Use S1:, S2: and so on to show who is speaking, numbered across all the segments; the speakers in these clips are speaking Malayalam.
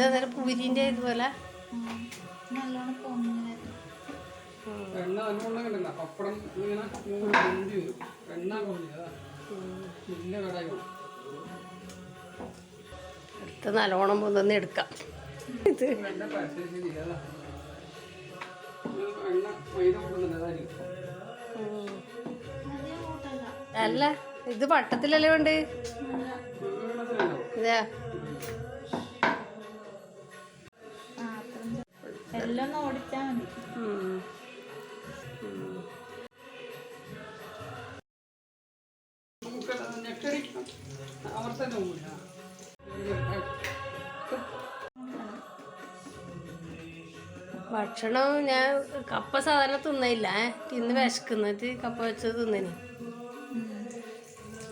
S1: ഇത് അന്നേരം പൂരിന്റെ ഇതുപോലെ.
S2: നല്ലോണം
S3: എണ്ണ കണ്ടല്ല പപ്പടം ഇങ്ങനെ മൂന്ന് പൊന്തി വരും. എണ്ണ കുറഞ്ഞ അതാ. വലിയ കടായി
S1: എടുത്ത് നല്ലോണം പൊന്തെന്ന് എടുക്കാം. ഇത്. അല്ല ഇത് പട്ടത്തിലല്ലേ
S3: ഉണ്ട്
S1: ഇത്.
S2: ഒന്ന് ഓടിച്ചാൽ മതി.
S1: ഭക്ഷണം ഞാൻ കപ്പ സാധാരണ തിന്നില്ല ഇന്ന് വിശക്കുന്നത് കപ്പ വെച്ചത് തിന്നിന്.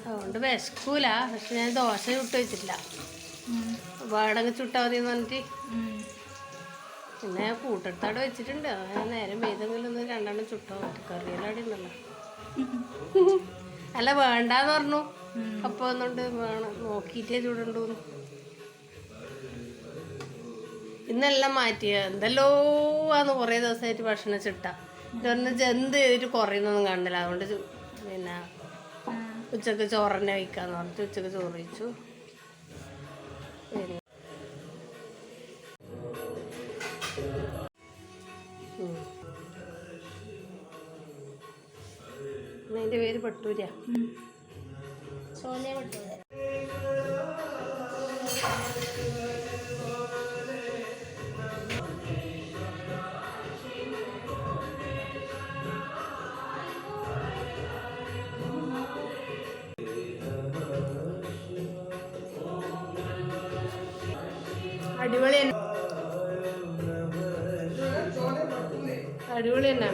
S1: അതുകൊണ്ട് വിശക്കൂല. പക്ഷെ ഞാൻ ദോശ ചുട്ട് വെച്ചിട്ടില്ല. വാടക ചുട്ടാ മതി എന്ന് പറഞ്ഞിട്ട് പിന്നെ കൂട്ടെടുത്താടെ വെച്ചിട്ടുണ്ട്. നേരം പെയ്തെങ്കിലും ഒന്ന് രണ്ടെണ്ണം ചുട്ടോ. കറിയിലാടി അല്ല വേണ്ടാന്ന് പറഞ്ഞു. അപ്പൊ ഒന്നുകൊണ്ട് വേണം. നോക്കിയിട്ടേ ചൂടുണ്ടോന്ന് ഇന്നെല്ലാം മാറ്റിയ. എന്തല്ലോ ആന്ന് കുറേ ദിവസമായിട്ട് ഭക്ഷണം ചിട്ട. ഇതൊന്ന് എന്ത് ചെയ്തിട്ട് കുറയുന്നൊന്നും കണ്ടില്ല അതുകൊണ്ട് പിന്നെ ഉച്ചയ്ക്ക് ചോറ് വയ്ക്കാന്ന് പറഞ്ഞിട്ട് ഉച്ചയ്ക്ക് ചോറ് വെച്ചു. അതിന്റെ പേര് പട്ടൂര
S2: സോനിയ പട്ടൂര
S1: അടിപൊളി അടിപൊളി തന്നെ